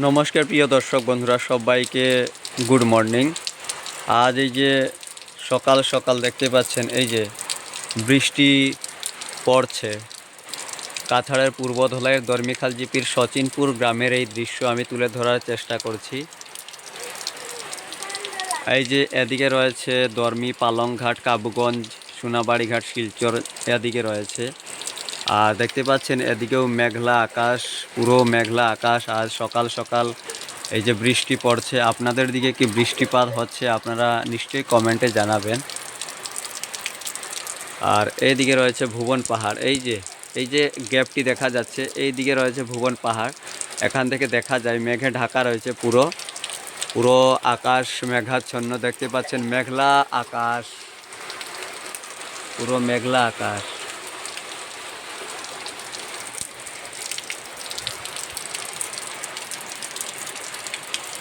নমস্কার প্রিয় দর্শক বন্ধুরা, সবাইকে গুড মর্নিং আজ এই যে সকাল সকাল দেখতে পাচ্ছেন, এই যে বৃষ্টি পড়ছে। কাছাড়ের পূর্ব ধলাইয়ের দর্মিখাল জিপির সচিনপুর গ্রামের এই দৃশ্য আমি তুলে ধরার চেষ্টা করছি। এই যে এদিকে রয়েছে দর্মি পালংঘাট, কাবুগঞ্জ, সোনাবাড়িঘাট, শিলচর এদিকে রয়েছে। আর দেখতে পাচ্ছেন, এদিকেও মেঘলা আকাশ, পুরো মেঘলা আকাশ। আজ সকাল সকাল এই যে বৃষ্টি পড়ছে, আপনাদের দিকে কি বৃষ্টিপাত হচ্ছে আপনারা নিশ্চয়ই কমেন্টে জানাবেন। আর এইদিকে রয়েছে ভুবন পাহাড়। এই যে এই যে গ্যাপটি দেখা যাচ্ছে এই দিকে রয়েছে ভুবন পাহাড়। এখান থেকে দেখা যায়, মেঘে ঢাকা রয়েছে পুরো পুরো আকাশ মেঘাচ্ছন্ন। দেখতে পাচ্ছেন, মেঘলা আকাশ, পুরো মেঘলা আকাশ।